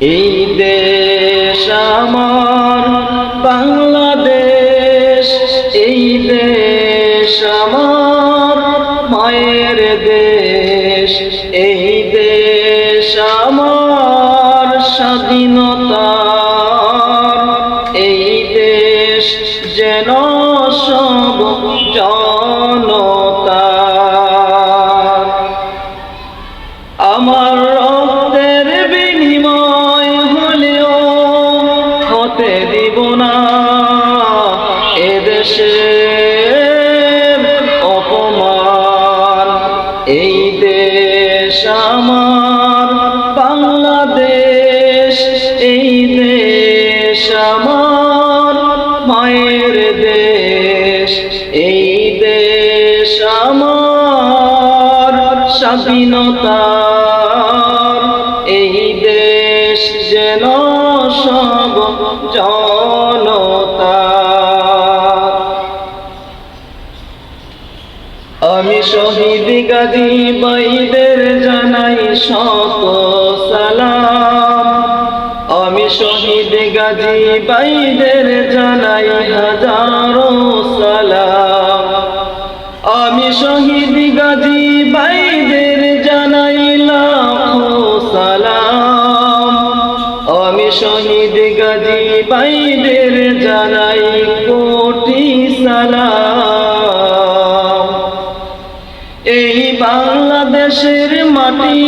এই দেশ আমার বাংলাদেশ। এই দেশ আমার মায়ের দেশ। এই দেশ আমার স্বাধীনতা অপমান। এই দেশ আমার, বাংলাদেশ, এই দেশ আমার, মায়ের দেশ। এই দেশ আমার, স্বাধীনতা। এই দেশ যেন সব জনতা আমি শহীদ গাজী বাইদের জানাই শত সালাম। আমি শহীদ গাজী বাইদের জানাই হাজারো সালাম। আমি শহীদ গাজী বাইদের জানাই লাখো সালাম। আমি শহীদ গাজী বাইদের বাংলাদেশের মাটি,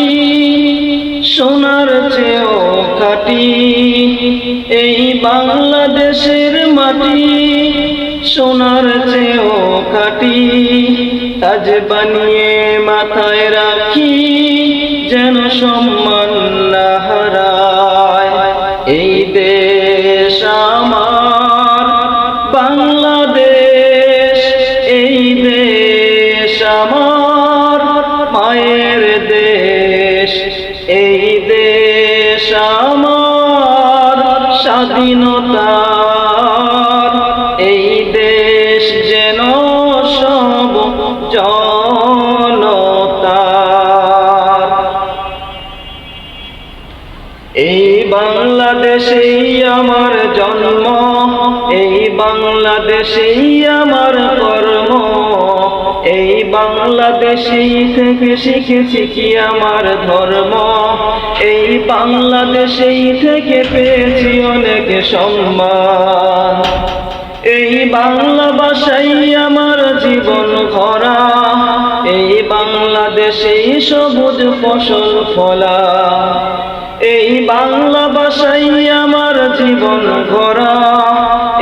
সোনার চেয়েও কাটি এই বাংলাদেশের মাটি, সোনার চেয়েও কাটি তাজ বানিয়ে মাথায় রাখি, যেন সম্মান না হারায়। এই দেশ আমার, বাংলাদেশ, এই দেশ আমার। মায়ের এই বাংলাদেশেই আমার জন্ম, এই বাংলাদেশেই আমার কর্ম, এই বাংলাদেশেই থেকে শিখেছি কি আমার ধর্ম, এই বাংলাদেশেই থেকে পেয়েছি অনেক সম্মান। এই বাংলা ভাষাই আমার জীবন ভরা, এই বাংলাদেশেই সবুজ ফসল ফলা। এই বাংলা ভাষাই আমার জীবন ভরা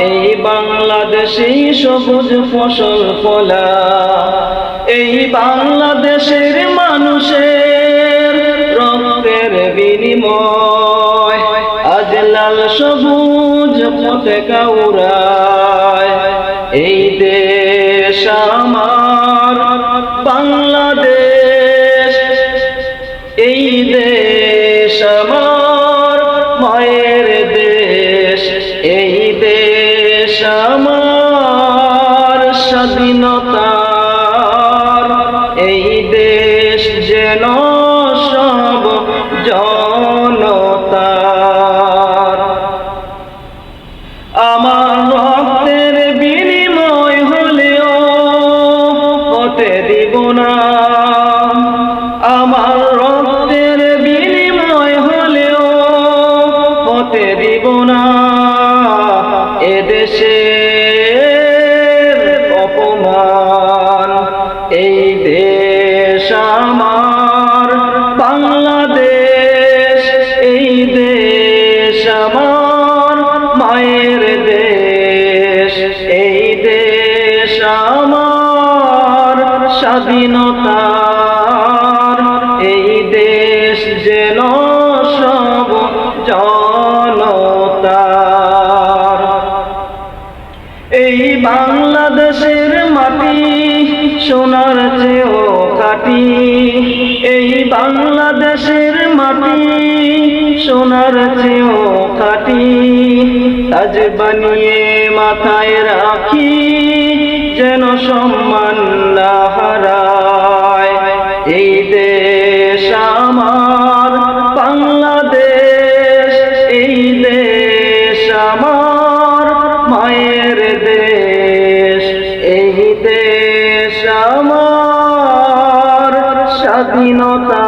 এই বাংলাদেশেই সবুজ ফসল ফলা। এই বাংলাদেশের মানুষের রক্তের বিনিময়। আজ লাল সবুজ পতাকা উড়ায়। এই দেশ আমার মায়ের দেশ, এই দেশ আমার স্বাধীনতা এই দেশ যেন সব জনতার। আমার রক্তের বিনিময় হলেও হতে দিব না। দিব না এদেশের অপমান। এই দেশ আমার, বাংলাদেশ, এই দেশ আমার, মায়ের দেশ। এই দেশ আমার স্বাধীনতার বাংলাদেশের মাটি সোনার চেয়েও কাটি এই বাংলাদেশের মাটি সোনার চেয়েও কাটি তাজ বানিয়ে মাথায় রাখি, যেন সম্মান স্বাধীনতা